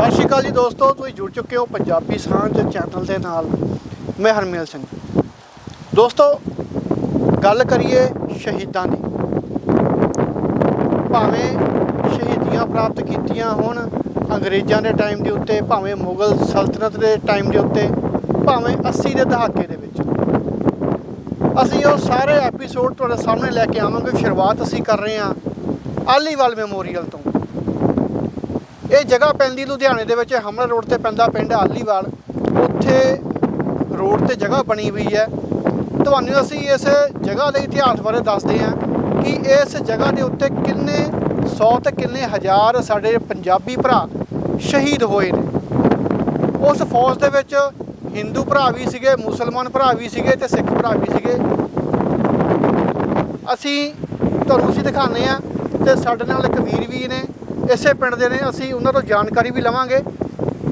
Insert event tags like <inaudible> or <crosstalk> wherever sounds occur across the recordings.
ਸਤਿ ਸ਼੍ਰੀ ਅਕਾਲ ਜੀ ਦੋਸਤੋ, ਤੁਸੀਂ ਜੁੜ ਚੁੱਕੇ ਹੋ ਪੰਜਾਬੀ ਸਾਂਝ ਚੈਨਲ ਦੇ ਨਾਲ। ਮੈਂ ਹਰਮੇਲ ਸਿੰਘ। ਦੋਸਤੋ, ਗੱਲ ਕਰੀਏ ਸ਼ਹੀਦਾਂ ਦੀ। ਭਾਵੇਂ ਸ਼ਹੀਦੀਆਂ ਪ੍ਰਾਪਤ ਕੀਤੀਆਂ ਹੋਣ ਅੰਗਰੇਜ਼ਾਂ ਦੇ ਟਾਈਮ ਦੇ ਉੱਤੇ, ਭਾਵੇਂ ਮੁਗਲ ਸਲਤਨਤ ਦੇ ਟਾਈਮ ਦੇ ਉੱਤੇ, ਭਾਵੇਂ 80 ਦੇ ਦਹਾਕੇ ਦੇ ਵਿੱਚ। ਅਸੀਂ ਉਹ ਸਾਰੇ ਐਪੀਸੋਡ ਤੁਹਾਡੇ ਸਾਹਮਣੇ ਲੈ ਕੇ ਆਵਾਂਗੇ, ਸ਼ੁਰੂਆਤ ਅਸੀਂ ਕਰ ਰਹੇ ਹਾਂ, ਆਲੀਵਾਲ ਮੈਮੋਰੀਅਲ ਤੋਂ। ਇਹ ਜਗ੍ਹਾ ਪੈਂਦੀ ਲੁਧਿਆਣੇ ਦੇ ਵਿੱਚ, ਹਮਲਾ ਰੋਡ ਤੇ ਪੈਂਦਾ ਪਿੰਡ ਆਲੀਵਾਲ। ਉੱਥੇ ਰੋਡ ਤੇ ਜਗ੍ਹਾ ਬਣੀ ਹੋਈ ਹੈ। ਤੁਹਾਨੂੰ ਅਸੀਂ ਇਸ ਜਗ੍ਹਾ ਦੇ ਇਤਿਹਾਸ ਬਾਰੇ ਦੱਸਦੇ ਹਾਂ ਕਿ ਇਸ ਜਗ੍ਹਾ ਦੇ ਉੱਤੇ ਕਿੰਨੇ 100 ਤੇ ਕਿੰਨੇ ਹਜ਼ਾਰ ਸਾਡੇ ਪੰਜਾਬੀ ਭਰਾ ਸ਼ਹੀਦ ਹੋਏ ਨੇ। ਉਸ ਫੌਜ ਦੇ ਵਿੱਚ ਹਿੰਦੂ ਭਰਾ ਵੀ ਸੀਗੇ, ਮੁਸਲਮਾਨ ਭਰਾ ਵੀ ਸੀਗੇ ਤੇ ਸਿੱਖ ਭਰਾ ਵੀ ਸੀਗੇ। ਅਸੀਂ ਤੁਹਾਨੂੰ ਅਸੀਂ ਦਿਖਾਉਂਦੇ ਆ ਤੇ ਸਾਡੇ ਨਾਲ ਇੱਕ ਵੀਰ ਵੀ ਨੇ। ਇਸੇ ਪਿੰਡ ਦੇ ਨੇ, ਅਸੀਂ ਉਹਨਾਂ ਤੋਂ ਜਾਣਕਾਰੀ ਵੀ ਲਵਾਂਗੇ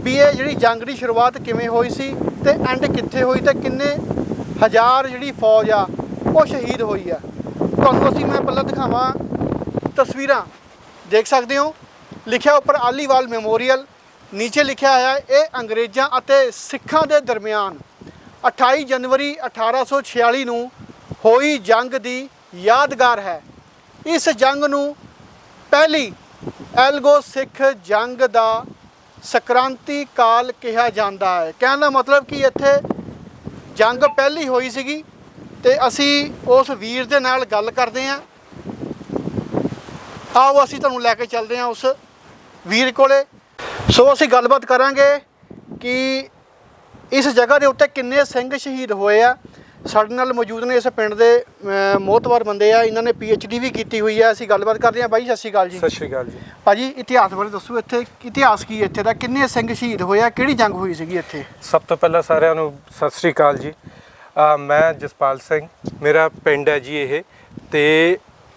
ਵੀ ਇਹ ਜਿਹੜੀ ਜੰਗ ਦੀ ਸ਼ੁਰੂਆਤ ਕਿਵੇਂ ਹੋਈ ਸੀ ਤੇ ਐਂਡ ਕਿੱਥੇ ਹੋਈ ਤੇ ਕਿੰਨੇ ਹਜ਼ਾਰ ਜਿਹੜੀ ਫੌਜ ਆ, ਉਹ ਸ਼ਹੀਦ ਹੋਈ ਆ। ਤੁਹਾਨੂੰ ਅਸੀਂ ਮੈਂ ਪਹਿਲਾਂ ਦਿਖਾਵਾਂ ਤਸਵੀਰਾਂ। ਦੇਖ ਸਕਦੇ ਹੋ, ਲਿਖਿਆ ਉੱਪਰ ਆਲੀਵਾਲ ਮੈਮੋਰੀਅਲ, ਨੀਚੇ ਲਿਖਿਆ ਹੋਇਆ ਇਹ ਅੰਗਰੇਜ਼ਾਂ ਅਤੇ ਸਿੱਖਾਂ ਦੇ ਦਰਮਿਆਨ 28 ਜਨਵਰੀ 1846 ਨੂੰ ਹੋਈ ਜੰਗ ਦੀ ਯਾਦਗਾਰ ਹੈ। ਇਸ ਜੰਗ ਨੂੰ ਪਹਿਲੀ ਐਲਗੋ ਸਿੱਖ ਜੰਗ ਦਾ ਸਕ੍ਰਾਂਤੀ ਕਾਲ ਕਿਹਾ ਜਾਂਦਾ ਹੈ। ਕਹਿਣ ਦਾ ਮਤਲਬ ਕਿ ਇੱਥੇ ਜੰਗ ਪਹਿਲੀ ਹੋਈ ਸੀਗੀ ਤੇ ਅਸੀਂ ਉਸ ਵੀਰ ਦੇ ਨਾਲ ਗੱਲ ਕਰਦੇ ਹਾਂ। ਆਓ ਅਸੀਂ ਤੁਹਾਨੂੰ ਲੈ ਕੇ ਚੱਲਦੇ ਹਾਂ ਉਸ ਵੀਰ ਕੋਲੇ। ਸੋ ਅਸੀਂ ਗੱਲਬਾਤ ਕਰਾਂਗੇ ਕਿ ਇਸ ਜਗ੍ਹਾ ਦੇ ਉੱਤੇ ਕਿੰਨੇ ਸਿੰਘ ਸ਼ਹੀਦ ਹੋਏ ਆ ਸਾਡੇ ਨਾਲ ਮੌਜੂਦ ਨੇ ਇਸ ਪਿੰਡ ਦੇ ਮੋਹਤਵਾਰ ਬੰਦੇ ਆ। ਇਹਨਾਂ ਨੇ ਡੀ ਵੀ ਕੀਤੀ ਹੋਈ ਆ। ਅਸੀਂ ਗੱਲਬਾਤ ਕਰਦੇ ਹਾਂ। ਬਾਈ ਸਤਿ ਸ਼੍ਰੀ ਅਕਾਲ ਜੀ। ਸਤਿ ਸ਼੍ਰੀ ਅਕਾਲ ਜੀ। ਭਾਜੀ ਇਤਿਹਾਸ ਬਾਰੇ ਦੱਸੋ ਇੱਥੇ। ਇਤਿਹਾਸ ਕੀ ਇੱਥੇ ਦਾ? ਕਿੰਨੇ ਸਿੰਘ ਸ਼ਹੀਦ ਹੋਏ ਆ? ਕਿਹੜੀ ਜੰਗ ਹੋਈ ਸੀਗੀ ਇੱਥੇ? ਸਭ ਤੋਂ ਪਹਿਲਾਂ ਸਾਰਿਆਂ ਨੂੰ ਸਤਿ ਸ਼੍ਰੀ ਅਕਾਲ ਜੀ। ਮੈਂ ਜਸਪਾਲ ਸਿੰਘ। ਮੇਰਾ ਪਿੰਡ ਹੈ ਜੀ ਇਹ। ਤੇ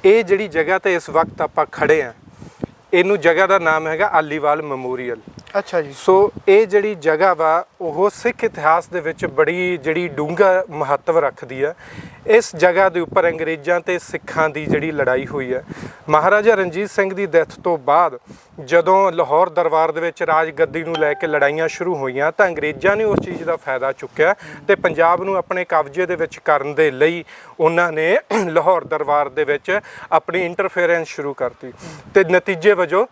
ਇਹ ਜਿਹੜੀ ਜਗ੍ਹਾ ਤੇ ਇਸ ਵਕਤ ਆਪਾਂ ਖੜੇ ਆ ਇਹਨੂੰ ਜਗ੍ਹਾ ਦਾ ਨਾਮ ਹੈਗਾ ਆਲੀਵਾਲ ਮੈਮੋਰੀਅਲ। ਅੱਛਾ ਜੀ। ਸੋ ਇਹ ਜਿਹੜੀ ਜਗ੍ਹਾ ਵਾ, ਉਹ ਸਿੱਖ ਇਤਿਹਾਸ ਦੇ ਵਿੱਚ ਬੜੀ ਜਿਹੜੀ ਡੂੰਘਾ ਮਹੱਤਵ ਰੱਖਦੀ ਆ। ਇਸ ਜਗ੍ਹਾ ਦੇ ਉੱਪਰ ਅੰਗਰੇਜ਼ਾਂ ਤੇ ਸਿੱਖਾਂ ਦੀ ਜਿਹੜੀ ਲੜਾਈ ਹੋਈ ਹੈ ਮਹਾਰਾਜਾ ਰਣਜੀਤ ਸਿੰਘ ਦੀ ਡੈਥ ਤੋਂ ਬਾਅਦ ਜਦੋਂ ਲਾਹੌਰ ਦਰਬਾਰ ਦੇ ਵਿੱਚ ਰਾਜ ਗੱਦੀ ਨੂੰ ਲੈ ਕੇ ਲੜਾਈਆਂ ਸ਼ੁਰੂ ਹੋਈਆਂ, ਤਾਂ ਅੰਗਰੇਜ਼ਾਂ ਨੇ ਉਸ ਚੀਜ਼ ਦਾ ਫਾਇਦਾ ਚੁੱਕਿਆ ਤੇ ਪੰਜਾਬ ਨੂੰ ਆਪਣੇ ਕਬਜ਼ੇ ਦੇ ਵਿੱਚ ਕਰਨ ਦੇ ਲਈ ਉਹਨਾਂ ਨੇ <clears throat> ਲਾਹੌਰ ਦਰਬਾਰ ਦੇ ਵਿੱਚ ਆਪਣੀ ਇੰਟਰਫੇਰੈਂਸ ਸ਼ੁਰੂ ਕਰਤੀ। ਤੇ ਨਤੀਜੇ ਵਜੋਂ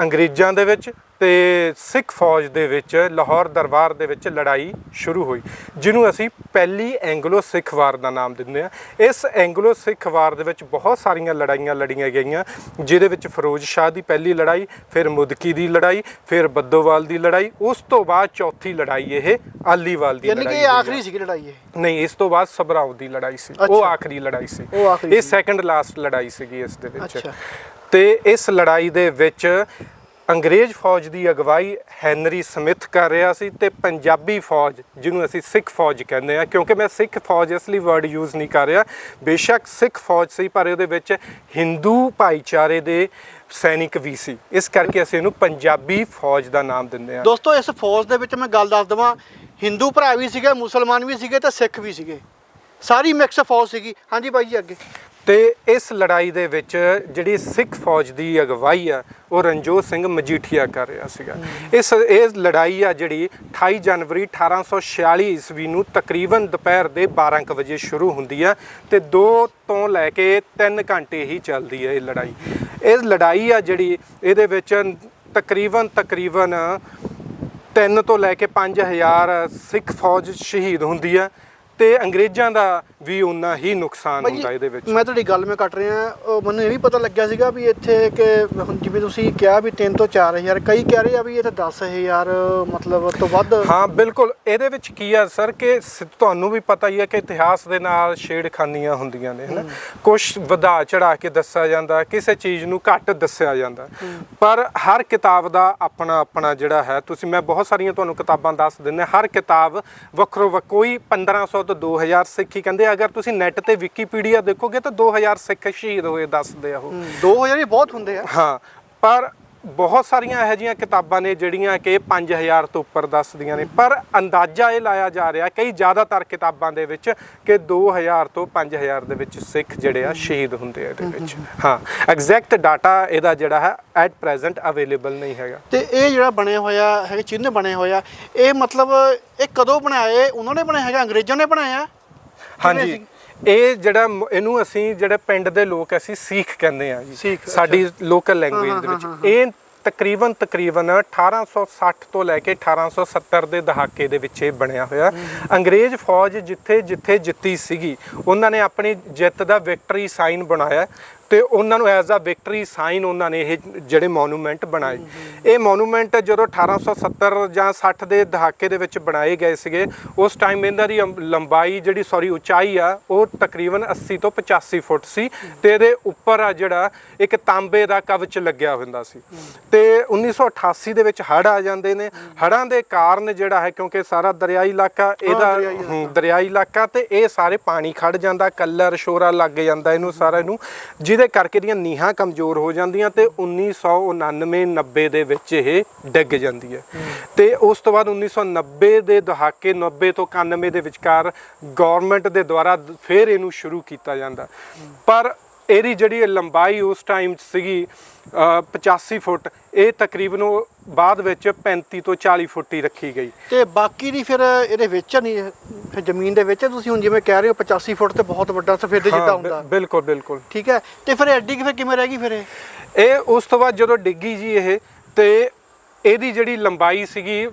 ਅੰਗਰੇਜ਼ਾਂ ਦੇ ਵਿੱਚ ਤੇ ਸਿੱਖ ਫੌਜ ਦੇ ਵਿੱਚ ਲਾਹੌਰ ਦਰਬਾਰ ਦੇ ਵਿੱਚ ਲੜਾਈ ਸ਼ੁਰੂ ਹੋਈ ਜਿਹਨੂੰ ਅਸੀਂ ਪਹਿਲੀ ਐਂਗਲੋ ਸਿੱਖ ਵਾਰ ਦਾ ਨਾਮ ਦਿੰਦੇ ਆ ਇਸ ਐਂਗਲੋ ਸਿੱਖ ਵਾਰ ਦੇ ਵਿੱਚ ਬਹੁਤ ਸਾਰੀਆਂ ਲੜਾਈਆਂ ਲੜੀਆਂ ਗਈਆਂ ਜਿਹਦੇ ਵਿੱਚ ਫਿਰੋਜ਼ ਸ਼ਾਹ ਦੀ ਪਹਿਲੀ ਲੜਾਈ ਫਿਰ ਮੁਦਕੀ ਦੀ ਲੜਾਈ ਫਿਰ ਬੱਦੋਵਾਲ ਦੀ ਲੜਾਈ ਉਸ ਤੋਂ ਬਾਅਦ ਚੌਥੀ ਲੜਾਈ ਇਹ ਆਲੀਵਾਲ ਦੀ ਯਾਨੀ ਕਿ ਲੜਾਈ ਇਹ। ਆਖਰੀ ਸੀਗੀ ਲੜਾਈ ਇਹ ਨਹੀਂ ਇਸ ਤੋਂ ਬਾਅਦ ਸਬਰਾਉ ਦੀ ਲੜਾਈ ਸੀ। ਉਹ ਆਖਰੀ ਲੜਾਈ ਸੀ ਇਹ। ਸੈਕੰਡ ਲਾਸਟ ਲੜਾਈ ਸੀਗੀ ਇਸ ਦੇ ਵਿੱਚ। ਤੇ ਇਸ ਲੜਾਈ ਦੇ ਵਿੱਚ ਅੰਗਰੇਜ਼ ਫੌਜ ਦੀ ਅਗਵਾਈ ਹੈਨਰੀ ਸਮਿਥ ਕਰ ਰਿਹਾ ਸੀ ਤੇ ਪੰਜਾਬੀ ਫੌਜ, ਜਿਹਨੂੰ ਅਸੀਂ ਸਿੱਖ ਫੌਜ ਕਹਿੰਦੇ ਆ ਕਿਉਂਕਿ ਮੈਂ ਸਿੱਖ ਫੌਜ ਇਸ ਲਈ ਵਰਡ ਯੂਜ਼ ਨਹੀਂ ਕਰ ਰਿਹਾ। ਬੇਸ਼ੱਕ ਸਿੱਖ ਫੌਜ ਸੀ, ਪਰ ਉਹਦੇ ਵਿੱਚ ਹਿੰਦੂ ਭਾਈਚਾਰੇ ਦੇ ਸੈਨਿਕ ਵੀ ਸੀ। ਇਸ ਕਰਕੇ ਅਸੀਂ ਇਹਨੂੰ ਪੰਜਾਬੀ ਫੌਜ ਦਾ ਨਾਮ ਦਿੰਦੇ ਆ ਦੋਸਤੋ, ਇਸ ਫੌਜ ਦੇ ਵਿੱਚ ਮੈਂ ਗੱਲ ਦੱਸ ਦਵਾਂ ਹਿੰਦੂ ਭਰਾ ਵੀ ਸੀਗੇ, ਮੁਸਲਮਾਨ ਵੀ ਸੀਗੇ ਤੇ ਸਿੱਖ ਵੀ ਸੀਗੇ। ਸਾਰੀ ਮਿਕਸ ਫੌਜ ਸੀਗੀ। ਹਾਂਜੀ ਬਾਈ ਜੀ, ਅੱਗੇ। ਤੇ ਇਸ ਲੜਾਈ ਦੇ ਵਿੱਚ ਜਿਹੜੀ ਸਿੱਖ ਫੌਜ ਦੀ ਅਗਵਾਈ ਆ, ਉਹ ਰਣਜੋਤ ਸਿੰਘ ਮਜੀਠੀਆ ਕਰ ਰਿਹਾ ਸੀਗਾ। ਇਸ, ਇਹ ਲੜਾਈ ਆ ਜਿਹੜੀ 28 ਜਨਵਰੀ 1846 ਈਸਵੀ ਨੂੰ ਤਕਰੀਬਨ ਦੁਪਹਿਰ ਦੇ 12 ਕੁ ਵਜੇ ਸ਼ੁਰੂ ਹੁੰਦੀ ਆ ਤੇ 2 ਤੋਂ ਲੈ ਕੇ 3 ਘੰਟੇ ਹੀ ਚੱਲਦੀ ਹੈ ਇਹ ਲੜਾਈ। ਇਹ ਲੜਾਈ ਆ ਜਿਹੜੀ ਇਹਦੇ ਵਿੱਚ ਤਕਰੀਬਨ ਤਕਰੀਬਨ 3 ਤੋਂ ਲੈ ਕੇ 5000 ਸਿੱਖ ਫੌਜ ਸ਼ਹੀਦ ਹੁੰਦੀ ਆ ਤੇ ਅੰਗਰੇਜ਼ਾਂ ਦਾ ਵੀ ਉਨਾ ਹੀ ਨੁਕਸਾਨ ਹੁੰਦਾ ਇਹਦੇ ਵਿੱਚ। ਮੈਂ ਤੁਹਾਡੀ ਗੱਲ ਮੈਂ ਕੱਟ ਰਿਹਾ ਮੈਨੂੰ ਇਹ ਵੀ ਪਤਾ ਲੱਗਿਆ ਸੀਗਾ ਵੀ ਇੱਥੇ ਕਿ ਹੁਣ ਜਿਵੇਂ ਤੁਸੀਂ ਕਿਹਾ ਵੀ 3 ਤੋਂ 4000 ਕਈ ਕਹਿ ਰਹੇ ਆ ਵੀ ਇੱਥੇ 10000 ਮਤਲਬ ਤੋਂ ਵੱਧ। ਹਾਂ ਬਿਲਕੁਲ। ਇਹਦੇ ਵਿੱਚ ਕੀ ਆ ਸਰ ਕਿ ਤੁਹਾਨੂੰ ਵੀ ਪਤਾ ਹੀ ਹੈ ਕਿ ਇਤਿਹਾਸ ਦੇ ਨਾਲ ਛੇੜਖਾਨੀਆਂ ਹੁੰਦੀਆਂ ਨੇ ਹਨਾ? ਕੁਝ ਵਧਾ ਚੜਾ ਕੇ ਦੱਸਿਆ ਜਾਂਦਾ ਕਿਸੇ ਚੀਜ਼ ਨੂੰ ਘੱਟ ਦੱਸਿਆ ਜਾਂਦਾ। ਪਰ ਹਰ ਕਿਤਾਬ ਦਾ ਆਪਣਾ ਆਪਣਾ ਜਿਹੜਾ ਹੈ ਤੁਸੀਂ ਮੈਂ ਬਹੁਤ ਸਾਰੀਆਂ ਤੁਹਾਨੂੰ ਕਿਤਾਬਾਂ ਦੱਸ ਦਿੰਦਾ ਹਰ ਕਿਤਾਬ ਵੱਖਰੋ ਵੱਖ ਕੋਈ 1500 ਤੋਂ 2000 ਸਿੱਖੀ ਕਹਿੰਦੇ ਅਗਰ ਤੁਸੀਂ ਨੈਟ ਤੇ ਵਿਕੀਪੀਡੀਆ ਦੇਖੋਗੇ ਤਾਂ 2000 ਸਿੱਖ ਸ਼ਹੀਦ ਹੋਏ ਦੱਸਦੇ ਆ ਉਹ। 2000 ਹੀ ਬਹੁਤ ਹੁੰਦੇ ਆ। ਹਾਂ ਪਰ ਬਹੁਤ ਸਾਰੀਆਂ ਇਹੋ ਜਿਹੀਆਂ ਕਿਤਾਬਾਂ ਨੇ ਜਿਹੜੀਆਂ ਕਿ 5000 ਤੋਂ ਉੱਪਰ ਦੱਸਦੀਆਂ ਨੇ। ਪਰ ਅੰਦਾਜ਼ਾ ਇਹ ਲਾਇਆ ਜਾ ਰਿਹਾ ਕਈ ਜ਼ਿਆਦਾਤਰ ਕਿਤਾਬਾਂ ਦੇ ਵਿੱਚ ਕਿ 2000 ਤੋਂ 5000 ਦੇ ਵਿੱਚ ਸਿੱਖ ਜਿਹੜੇ ਆ ਸ਼ਹੀਦ ਹੁੰਦੇ ਆ ਇਹਦੇ ਵਿੱਚ। ਹਾਂ। ਐਗਜ਼ੈਕਟ ਡਾਟਾ ਇਹਦਾ ਜਿਹੜਾ ਹੈ ਐਟ ਪ੍ਰੈਜ਼ੈਂਟ ਅਵੇਲੇਬਲ ਨਹੀਂ ਹੈਗਾ। ਤੇ ਇਹ ਜਿਹੜਾ ਬਣਿਆ ਹੋਇਆ ਹੈ ਚਿੰਨ੍ਹ ਬਣੇ ਹੋਇਆ ਇਹ ਮਤਲਬ ਇਹ ਕਦੋਂ ਬਣਾਇਆ ਉਹਨਾਂ ਨੇ ਬਣਾਇਆ ਹੈਗਾ? ਅੰਗਰੇਜ਼ਾਂ ਨੇ ਬਣਾਇਆ? ਹਾਂਜੀ? ਇਹ ਜਿਹੜਾ ਇਹਨੂੰ ਅਸੀਂ ਜਿਹੜੇ ਪਿੰਡ ਦੇ ਲੋਕ ਅਸੀਂ ਸਿੱਖ ਕਹਿੰਦੇ ਆ ਜੀ। ਸਾਡੀ ਲੋਕਲ ਲੈਂਗੁਏਜ ਦੇ ਵਿੱਚ। ਇਹ ਤਕਰੀਬਨ ਤਕਰੀਬਨ 1860 ਤੋਂ ਲੈ ਕੇ 1870 ਦੇ ਦਹਾਕੇ ਦੇ ਵਿੱਚ ਇਹ ਬਣਿਆ ਹੋਇਆ। ਅੰਗਰੇਜ਼ ਫੌਜ ਜਿੱਥੇ ਜਿੱਥੇ ਜਿੱਤੀ ਸੀਗੀ ਉਹਨਾਂ ਨੇ ਆਪਣੀ ਜਿੱਤ ਦਾ ਵਿਕਟਰੀ ਸਾਈਨ ਬਣਾਇਆ। ਤੇ ਉਹਨਾਂ ਨੂੰ ਐਜ਼ ਅ ਵਿਕਟਰੀ ਸਾਈਨ ਉਹਨਾਂ ਨੇ ਇਹ ਜਿਹੜੇ ਮੋਨੂਮੈਂਟ ਬਣਾਏ। ਇਹ ਮੋਨੂਮੈਂਟ ਜਦੋਂ 1870 ਜਾਂ 60 ਦੇ ਦਹਾਕੇ ਦੇ ਵਿੱਚ ਬਣਾਏ ਗਏ ਸੀਗੇ ਉਸ ਟਾਈਮ ਇਹਨਾਂ ਦੀ ਲੰਬਾਈ ਜਿਹੜੀ ਸੌਰੀ ਉਚਾਈ ਆ ਉਹ ਤਕਰੀਬਨ 80 ਤੋਂ 85 ਫੁੱਟ ਸੀ ਤੇ ਇਹਦੇ ਉੱਪਰ ਆ ਜਿਹੜਾ ਇੱਕ ਤਾਂਬੇ ਦਾ ਕਵਚ ਲੱਗਿਆ ਹੁੰਦਾ ਸੀ। ਤੇ 1988 ਦੇ ਵਿੱਚ ਹੜ੍ਹ ਆ ਜਾਂਦੇ ਨੇ। ਹੜ੍ਹਾਂ ਦੇ ਕਾਰਨ ਜਿਹੜਾ ਹੈ ਕਿਉਂਕਿ ਸਾਰਾ ਦਰਿਆਈ ਇਲਾਕਾ ਇਹਦਾ ਦਰਿਆਈ ਇਲਾਕਾ। ਹੂੰ, ਦਰਿਆਈ ਇਲਾਕਾ ਤੇ ਇਹ ਸਾਰੇ ਪਾਣੀ ਖੜ ਜਾਂਦਾ ਕਲਰ ਸ਼ੋਰਾ ਲੱਗ ਜਾਂਦਾ ਇਹਨੂੰ ਸਾਰਾ ਇਹਨੂੰ। ਜਿਹਦੇ ਕਰਕੇ ਦੀਆਂ ਨੀਹਾਂ ਕਮਜ਼ੋਰ ਹੋ ਜਾਂਦੀਆਂ ਤੇ 1999 90 ਦੇ ਵਿੱਚ ਇਹ ਡਿੱਗ ਜਾਂਦੀ ਹੈ। ਤੇ ਉਸ ਤੋਂ ਬਾਅਦ 1990 ਦੇ ਦਹਾਕੇ 90 ਤੋਂ 91 ਦੇ ਵਿਚਕਾਰ ਗਵਰਨਮੈਂਟ ਦੇ ਦੁਆਰਾ ਦ- ਫਿਰ ਇਹਨੂੰ ਸ਼ੁਰੂ ਕੀਤਾ ਜਾਂਦਾ। ਪਰ ਇਹਦੀ ਜਿਹੜੀ ਲੰਬਾਈ ਉਸ ਟਾਈਮ 'ਚ ਸੀਗੀ ਅ, 85 ਫੁੱਟ ਇਹ ਤਕਰੀਬਨ ਉਹ ਬਾਅਦ ਵਿੱਚ 35 ਤੋਂ 40 ਫੁੱਟ ਹੀ ਰੱਖੀ ਗਈ। ਤੇ ਬਾਕੀ ਦੀ ਫਿਰ ਇਹਦੇ ਵਿੱਚ ਨਹੀਂ ਫਿਰ ਜ਼ਮੀਨ ਦੇ ਵਿੱਚ ਤੁਸੀਂ ਹੁਣ ਜਿਵੇਂ ਕਹਿ ਰਹੇ ਹੋ 85 ਫੁੱਟ ਤੇ ਬਹੁਤ ਵੱਡਾ ਸਫੇਦੇ ਜਿੱਦਾਂ ਹੁੰਦਾ। ਬਿਲਕੁਲ ਬਿਲਕੁਲ। ਠੀਕ ਹੈ? ਤੇ ਫਿਰ ਐਡੀ ਫਿਰ ਕਿਵੇਂ ਰਹਿ ਗਈ ਫਿਰ ਇਹ? ਇਹ ਉਸ ਤੋਂ ਬਾਅਦ ਜਦੋਂ ਡਿੱਗੀ ਜੀ ਇਹ ਤੇ ਇਹਦੀ ਜਿਹੜੀ ਲੰਬਾਈ ਸੀਗੀ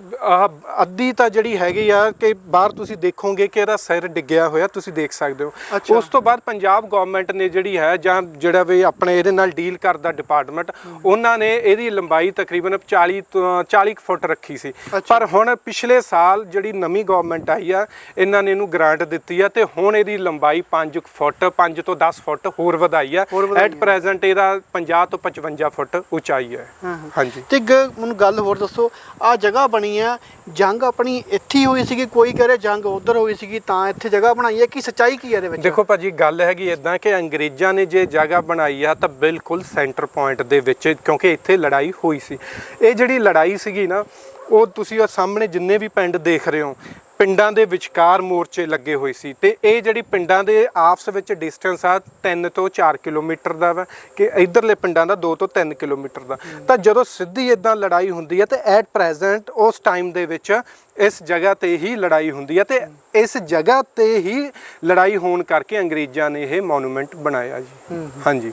ਅੱਧੀ ਤਾਂ ਜਿਹੜੀ ਹੈਗੀ ਆ ਕਿ ਬਾਹਰ ਤੁਸੀਂ ਦੇਖੋਗੇ ਕਿ ਇਹਦਾ ਸਿਰ ਡਿੱਗਿਆ ਹੋਇਆ ਤੁਸੀਂ ਦੇਖ ਸਕਦੇ ਹੋ। ਉਸ ਤੋਂ ਬਾਅਦ ਪੰਜਾਬ ਗਵਰਨਮੈਂਟ ਨੇ ਜਿਹੜੀ ਹੈ ਜਾਂ ਜਿਹੜਾ ਵੀ ਆਪਣੇ ਇਹਦੇ ਨਾਲ ਡੀਲ ਕਰਦਾ ਡਿਪਾਰਟਮੈਂਟ ਉਹਨਾਂ ਨੇ ਇਹਦੀ ਲੰਬਾਈ ਤਕਰੀਬਨ 40 ਤੋਂ 40 ਕੁ ਫੁੱਟ ਰੱਖੀ ਸੀ। ਪਰ ਹੁਣ ਪਿਛਲੇ ਸਾਲ ਜਿਹੜੀ ਨਵੀਂ ਗਵਰਨਮੈਂਟ ਆਈ ਆ ਇਹਨਾਂ ਨੇ ਇਹਨੂੰ ਗ੍ਰਾਂਟ ਦਿੱਤੀ ਆ ਤੇ ਹੁਣ ਇਹਦੀ ਲੰਬਾਈ 5 ਫੁੱਟ 5 ਤੋਂ 10 ਫੁੱਟ ਹੋਰ ਵਧਾਈ ਆ ਐਟ। ਪ੍ਰੈਜ਼ੈਂਟ ਇਹਦਾ 50 ਤੋਂ 55 ਫੁੱਟ ਉਚਾਈ ਹੈ। ਹਾਂਜੀ ਤੇ ਮੈਨੂੰ ਗੱਲ ਹੋਰ ਦੱਸੋ, ਆ ਜਗ੍ਹਾ ਬਣੀ ਆ, ਜੰਗ ਆਪਣੀ ਇੱਥੇ ਹੋਈ ਸੀਗੀ, ਕੋਈ ਕਹ ਜੰਗ ਉਧਰ ਹੋਈ ਸੀਗੀ, ਤਾਂ ਇੱਥੇ ਜਗ੍ਹਾ ਬਣਾਈ ਹੈ, ਕਿ ਸੱਚਾਈ ਕੀ ਹੈ ਇਹਦੇ ਵਿੱਚ? ਦੇਖੋ ਭਾਜੀ, ਗੱਲ ਹੈਗੀ ਇਦਾਂ ਕਿ ਅੰਗਰੇਜ਼ਾਂ ਨੇ ਜੇ ਜਗ੍ਹਾ ਬਣਾਈ ਆ, ਤਾਂ ਬਿਲਕੁਲ ਸੈਂਟਰ ਪੁਆਇੰਟ ਦੇ ਵਿੱਚ, ਕਿਉਂਕਿ ਇੱਥੇ ਲੜਾਈ ਹੋਈ ਸੀ। ਇਹ ਜਿਹੜੀ ਲੜਾਈ ਸੀਗੀ ਨਾ ਉਹ ਤੁਸੀਂ ਉਹ ਸਾਹਮਣੇ ਜਿੰਨੇ ਵੀ ਪਿੰਡ ਦੇਖ ਰਹੇ ਹੋ ਪਿੰਡਾਂ ਦੇ ਵਿਚਕਾਰ ਮੋਰਚੇ ਲੱਗੇ ਹੋਏ ਸੀ ਤੇ ਇਹ ਜਿਹੜੀ ਪਿੰਡਾਂ ਦੇ ਆਪਸ ਵਿੱਚ ਡਿਸਟੈਂਸ ਆ 3 ਤੋਂ 4 ਕਿਲੋਮੀਟਰ ਦਾ ਵਾ ਕਿ ਇਧਰਲੇ ਪਿੰਡਾਂ ਦਾ 2 ਤੋਂ 3 ਕਿਲੋਮੀਟਰ ਦਾ। ਤਾਂ ਜਦੋਂ ਸਿੱਧੀ ਇਦਾਂ ਲੜਾਈ ਹੁੰਦੀ ਹੈ ਤੇ ਐਟ ਪ੍ਰੈਜ਼ੈਂਟ ਉਸ ਟਾਈਮ ਦੇ ਵਿੱਚ ਇਸ ਜਗ੍ਹਾ ਤੇ ਹੀ ਲੜਾਈ ਹੁੰਦੀ ਹੈ ਤੇ ਇਸ ਜਗ੍ਹਾ ਤੇ ਹੀ ਲੜਾਈ ਹੋਣ ਕਰਕੇ ਅੰਗਰੇਜ਼ਾਂ ਨੇ ਇਹ ਮੋਨੂਮੈਂਟ ਬਣਾਇਆ ਜੀ। ਹਾਂਜੀ।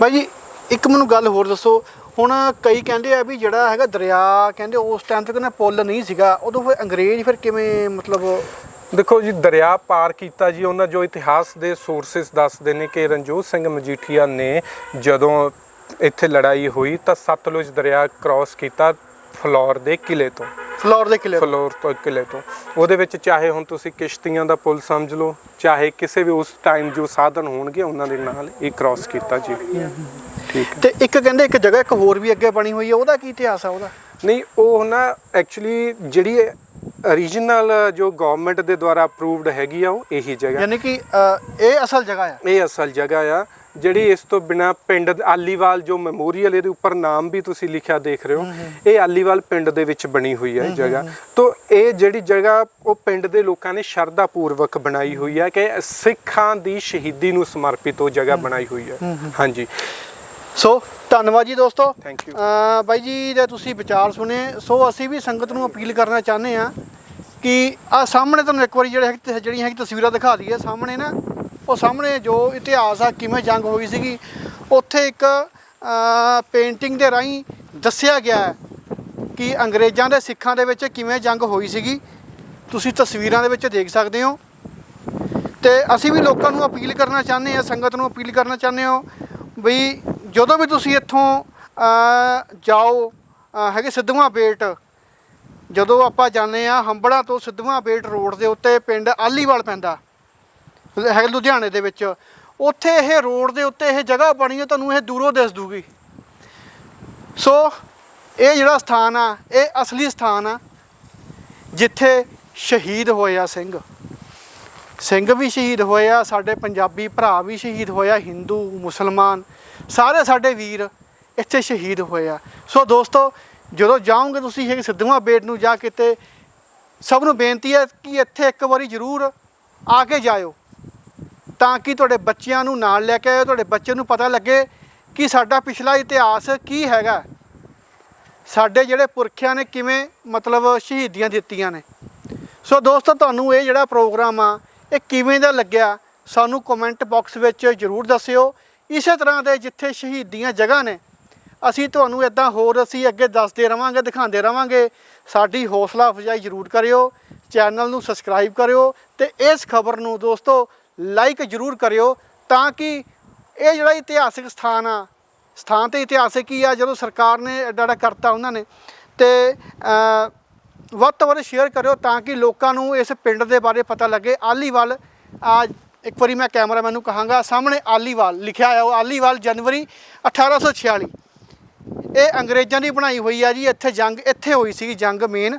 ਬਾਈ ਜੀ ਇੱਕ ਮੈਨੂੰ ਗੱਲ ਹੋਰ ਦੱਸੋ ਹੁਣ ਕਈ ਕਹਿੰਦੇ ਆ ਵੀ ਜਿਹੜਾ ਹੈਗਾ ਦਰਿਆ, ਕਹਿੰਦੇ ਉਸ ਟਾਈਮ ਤੱਕ ਨਾ ਪੁੱਲ ਨਹੀਂ ਸੀਗਾ। ਉਦੋਂ ਫਿਰ ਅੰਗਰੇਜ਼ ਫਿਰ ਕਿਵੇਂ ਮਤਲਬ ਦੇਖੋ ਜੀ, ਦਰਿਆ ਪਾਰ ਕੀਤਾ ਜੀ, ਉਹਨਾਂ ਜੋ ਇਤਿਹਾਸ ਦੇ ਸੋਰਸਸ ਦੱਸਦੇ ਨੇ ਕਿ ਰਣਜੋਤ ਸਿੰਘ ਮਜੀਠੀਆ ਨੇ ਜਦੋਂ ਇੱਥੇ ਲੜਾਈ ਹੋਈ ਤਾਂ ਸਤਲੁਜ ਦਰਿਆ ਕ੍ਰਾਸ ਕੀਤਾ। ਫਲੌਰ ਦੇ ਕਿਲੇ ਤੋਂ। ਫਲੋਰ ਦੇ ਕਿਲੇ ਫਲੋਰ ਤੋਂ ਕਿਲੇ ਤੋਂ। ਉਹਦੇ ਵਿੱਚ ਚਾਹੇ ਹੁਣ ਤੁਸੀਂ ਕਿਸ਼ਤੀਆਂ ਦਾ ਪੁਲ ਸਮਝ ਲਓ ਚਾਹੇ ਕਿਸੇ ਵੀ ਉਸ ਟਾਈਮ ਜੋ ਸਾਧਨ ਹੋਣਗੇ ਉਹਨਾਂ ਦੇ ਨਾਲ ਇਹ ਕ੍ਰਾਸ ਕੀਤਾ ਜੀ। ਠੀਕ ਤੇ ਇੱਕ ਕਹਿੰਦੇ ਇੱਕ ਜਗ੍ਹਾ ਇੱਕ ਹੋਰ ਵੀ ਅੱਗੇ ਬਣੀ ਹੋਈ ਹੈ ਉਹਦਾ ਕੀ ਇਤਿਹਾਸ ਆ ਉਹਦਾ? ਨਹੀਂ ਉਹ ਨਾ ਐਕਚੁਅਲੀ ਜਿਹੜੀ ਓਰੀਜਨਲ ਜੋ ਗਵਰਨਮੈਂਟ ਦੇ ਦੁਆਰਾ ਅਪਰੂਵਡ ਹੈਗੀ ਆ ਉਹ ਇਹੀ ਜਗ੍ਹਾ। ਯਾਨੀ ਕਿ ਇਹ ਅਸਲ ਜਗ੍ਹਾ ਆ। ਇਹ ਅਸਲ ਜਗ੍ਹਾ ਆ। ਜਿਹੜੀ ਇਸ ਤੋਂ ਬਿਨਾ ਪਿੰਡ ਆਲੀਵਾਲ ਜੋ ਮੈਮੋਰੀਅਲ ਇਹਦੇ ਉੱਪਰ ਨਾਮ ਵੀ ਤੁਸੀਂ ਲਿਖਿਆ ਦੇਖ ਰਹੇ ਹੋ ਇਹ ਆਲੀਵਾਲ ਪਿੰਡ ਦੇ ਵਿੱਚ ਬਣੀ ਹੋਈ ਹੈ ਇਹ ਜਗ੍ਹਾ। ਤੋਂ ਇਹ ਜਿਹੜੀ ਜਗ੍ਹਾ ਉਹ ਪਿੰਡ ਦੇ ਲੋਕਾਂ ਨੇ ਸ਼ਰਧਾ ਪੂਰਵਕ ਬਣਾਈ ਹੋਈ ਹੈ ਕਿ ਸਿੱਖਾਂ ਦੀ ਸ਼ਹੀਦੀ ਨੂੰ ਸਮਰਪਿਤ ਉਹ ਜਗ੍ਹਾ ਬਣਾਈ ਹੋਈ ਹੈ। ਹਾਂਜੀ। ਸੋ ਧੰਨਵਾਦ ਜੀ ਦੋਸਤੋ। You. ਅ, ਬਾਈ ਜੀ ਦੇ ਤੁਸੀਂ ਵਿਚਾਰ ਸੁਣੇ। ਸੋ ਅਸੀਂ ਵੀ ਸੰਗਤ ਨੂੰ ਅਪੀਲ ਕਰਨਾ ਚਾਹੁੰਦੇ ਆ ਕਿ ਆ ਸਾਹਮਣੇ ਤੁਹਾਨੂੰ ਇੱਕ ਵਾਰੀ ਜਿਹੜੇ ਜਿਹੜੀਆਂ ਹੈਗੀ ਤਸਵੀਰਾਂ ਦਿਖਾ ਦਈਏ। ਸਾਹਮਣੇ ਨਾ ਉਹ ਸਾਹਮਣੇ ਜੋ ਇਤਿਹਾਸ ਆ, ਕਿਵੇਂ ਜੰਗ ਹੋਈ ਸੀਗੀ, ਉੱਥੇ ਇੱਕ ਪੇਂਟਿੰਗ ਦੇ ਰਾਹੀਂ ਦੱਸਿਆ ਗਿਆ ਹੈ ਕਿ ਅੰਗਰੇਜ਼ਾਂ ਦੇ ਸਿੱਖਾਂ ਦੇ ਵਿੱਚ ਕਿਵੇਂ ਜੰਗ ਹੋਈ ਸੀਗੀ। ਤੁਸੀਂ ਤਸਵੀਰਾਂ ਦੇ ਵਿੱਚ ਦੇਖ ਸਕਦੇ ਹੋ। ਤੇ ਅਸੀਂ ਵੀ ਲੋਕਾਂ ਨੂੰ ਅਪੀਲ ਕਰਨਾ ਚਾਹੁੰਦੇ ਆ ਸੰਗਤ ਨੂੰ ਅਪੀਲ ਕਰਨਾ ਚਾਹੁੰਦੇ ਹੋ ਵੀ ਜਦੋਂ ਵੀ ਤੁਸੀਂ ਇੱਥੋਂ ਜਾਓ ਹੈਗੇ ਸਿੱਧਵਾਂ ਬੇਟ, ਜਦੋਂ ਆਪਾਂ ਜਾਂਦੇ ਆ ਹੰਬੜਾ ਤੋਂ ਸਿੱਧਵਾਂ ਬੇਟ ਰੋਡ ਦੇ ਉੱਤੇ ਪਿੰਡ ਆਲੀਵਾਲ ਪੈਂਦਾ ਹੈ ਲੁਧਿਆਣੇ ਦੇ ਵਿੱਚ। ਉੱਥੇ ਇਹ ਰੋਡ ਦੇ ਉੱਤੇ ਇਹ ਜਗ੍ਹਾ ਬਣੀ ਹੈ ਤੁਹਾਨੂੰ ਇਹ ਦੂਰੋਂ ਦਿਸ ਦੂਗੀ। ਸੋ, ਇਹ ਜਿਹੜਾ ਸਥਾਨ ਆ, ਇਹ ਅਸਲੀ ਸਥਾਨ ਆ, ਜਿੱਥੇ ਸ਼ਹੀਦ ਹੋਇਆ ਸਿੰਘ। ਸਿੰਘ ਵੀ ਸ਼ਹੀਦ ਹੋਏ ਆ ਸਾਡੇ ਪੰਜਾਬੀ ਭਰਾ ਵੀ ਸ਼ਹੀਦ ਹੋਇਆ, ਹਿੰਦੂ, ਮੁਸਲਮਾਨ, ਸਾਰੇ ਸਾਡੇ ਵੀਰ ਇੱਥੇ ਸ਼ਹੀਦ ਹੋਏ ਆ ਸੋ ਦੋਸਤੋ, ਜਦੋਂ ਜਾਓਗੇ ਤੁਸੀਂ ਇਹ ਸਿੱਧਵਾਂ ਬੇਟ ਨੂੰ ਜਾ ਕਿਤੇ ਸਭ ਨੂੰ ਬੇਨਤੀ ਹੈ ਕਿ ਇੱਥੇ ਇੱਕ ਵਾਰੀ ਜ਼ਰੂਰ ਆ ਕੇ ਜਾਇਓ। ਤਾਂ ਕਿ ਤੁਹਾਡੇ ਬੱਚਿਆਂ ਨੂੰ ਨਾਲ ਲੈ ਕੇ ਆਇਓ, ਤੁਹਾਡੇ ਬੱਚੇ ਨੂੰ ਪਤਾ ਲੱਗੇ ਕਿ ਸਾਡਾ ਪਿਛਲਾ ਇਤਿਹਾਸ ਕੀ ਹੈਗਾ। ਸਾਡੇ ਜਿਹੜੇ ਪੁਰਖਿਆਂ ਨੇ ਕਿਵੇਂ ਮਤਲਬ ਸ਼ਹੀਦੀਆਂ ਦਿੱਤੀਆਂ ਨੇ। ਸੋ ਦੋਸਤੋ, ਤੁਹਾਨੂੰ ਇਹ ਜਿਹੜਾ ਪ੍ਰੋਗਰਾਮ ਆ, ਇਹ ਕਿਵੇਂ ਦਾ ਲੱਗਿਆ, ਸਾਨੂੰ ਕਮੈਂਟ ਬਾਕਸ ਵਿੱਚ ਜਰੂਰ ਦੱਸਿਓ। ਇਸੇ ਤਰ੍ਹਾਂ ਦੇ ਜਿੱਥੇ ਸ਼ਹੀਦੀਆਂ ਜਗ੍ਹਾ ਨੇ, ਅਸੀਂ ਤੁਹਾਨੂੰ ਇਦਾਂ ਹੋਰ ਅਸੀਂ ਅੱਗੇ ਦੱਸਦੇ ਰਵਾਂਗੇ, ਦਿਖਾਉਂਦੇ ਰਵਾਂਗੇ। ਸਾਡੀ ਹੌਸਲਾ ਅਫਜ਼ਾਈ ਜਰੂਰ ਕਰਿਓ, ਚੈਨਲ ਨੂੰ ਸਬਸਕ੍ਰਾਈਬ ਕਰਿਓ। ਤੇ ਇਸ ਖਬਰ ਨੂੰ ਦੋਸਤੋ ਲਾਈਕ ਜਰੂਰ ਕਰਿਓ ਤਾਂ ਕਿ ਇਹ ਜਿਹੜਾ ਇਤਿਹਾਸਿਕ ਸਥਾਨ ਆ, ਸਥਾਨ ਤੇ ਇਤਿਹਾਸਿਕ ਹੀ ਆ, ਜਦੋਂ ਸਰਕਾਰ ਨੇ ਐਡਾ ਐਡਾ ਕਰਤਾ ਉਹਨਾਂ ਨੇ, ਤੇ ਵੱਧ ਤੋਂ ਵੱਧ ਸ਼ੇਅਰ ਕਰਿਓ ਤਾਂ ਕਿ ਲੋਕਾਂ ਨੂੰ ਇਸ ਪਿੰਡ ਦੇ ਬਾਰੇ ਪਤਾ ਲੱਗੇ। ਆਲੀਵਾਲ, ਆ, ਇੱਕ ਵਾਰੀ ਮੈਂ ਕੈਮਰਾਮੈਨ ਨੂੰ ਕਹਾਂਗਾ, ਸਾਹਮਣੇ ਆਲੀਵਾਲ, ਲਿਖਿਆ ਆ ਉਹ ਆਲੀਵਾਲ ਜਨਵਰੀ 1846 ਇਹ ਅੰਗਰੇਜ਼ਾਂ ਦੀ ਬਣਾਈ ਹੋਈ ਆ ਜੀ, ਇੱਥੇ ਜੰਗ, ਇੱਥੇ ਹੋਈ ਸੀ ਜੰਗ ਮੇਨ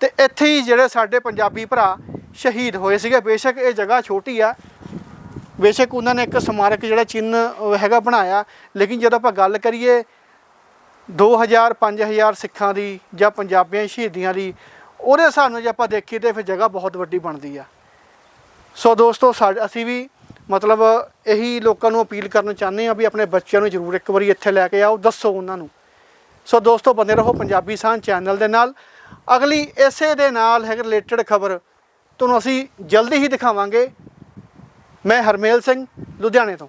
ਤੇ ਇੱਥੇ ਹੀ ਜਿਹੜੇ ਸਾਡੇ ਪੰਜਾਬੀ ਭਰਾ ਸ਼ਹੀਦ ਹੋਏ ਸੀਗੇ। ਬੇਸ਼ੱਕ ਇਹ ਜਗ੍ਹਾ ਛੋਟੀ ਆ। ਬੇਸ਼ੱਕ ਉਹਨਾਂ ਨੇ ਇੱਕ ਸਮਾਰਕ ਜਿਹੜਾ ਚਿੰਨ੍ਹ ਹੈਗਾ ਬਣਾਇਆ। ਲੇਕਿਨ ਜਦੋਂ ਆਪਾਂ ਗੱਲ ਕਰੀਏ 2000 5000 ਸਿੱਖਾਂ ਦੀ ਜਾਂ ਪੰਜਾਬੀਆਂ ਸ਼ਹੀਦੀਆਂ ਦੀ, ਉਹਦੇ ਹਿਸਾਬ ਨਾਲ ਜੇ ਆਪਾਂ ਦੇਖੀਏ ਤੇ ਫਿਰ ਜਗ੍ਹਾ ਬਹੁਤ ਵੱਡੀ ਬਣਦੀ ਆ। ਸੋ ਦੋਸਤੋ, ਸਾਡ, ਅਸੀਂ ਵੀ ਮਤਲਬ ਇਹੀ ਲੋਕਾਂ ਨੂੰ ਅਪੀਲ ਕਰਨਾ ਚਾਹੁੰਦੇ ਆ ਵੀ ਆਪਣੇ ਬੱਚਿਆਂ ਨੂੰ ਜ਼ਰੂਰ ਇੱਕ ਵਾਰੀ ਇੱਥੇ ਲੈ ਕੇ ਆਓ, ਦੱਸੋ ਉਹਨਾਂ ਨੂੰ। ਸੋ ਦੋਸਤੋ ਬੰਦੇ ਰਹੋ ਪੰਜਾਬੀ ਸਾਨ ਚੈਨਲ ਦੇ ਨਾਲ। ਅਗਲੀ ਇਸੇ ਦੇ ਨਾਲ ਹੈ ਰਿਲੇਟਡ ਖਬਰ। ਤੁਹਾਨੂੰ ਅਸੀਂ ਜਲਦੀ ਹੀ ਦਿਖਾਵਾਂਗੇ। ਮੈਂ ਹਰਮੇਲ ਸਿੰਘ ਲੁਧਿਆਣੇ ਤੋਂ।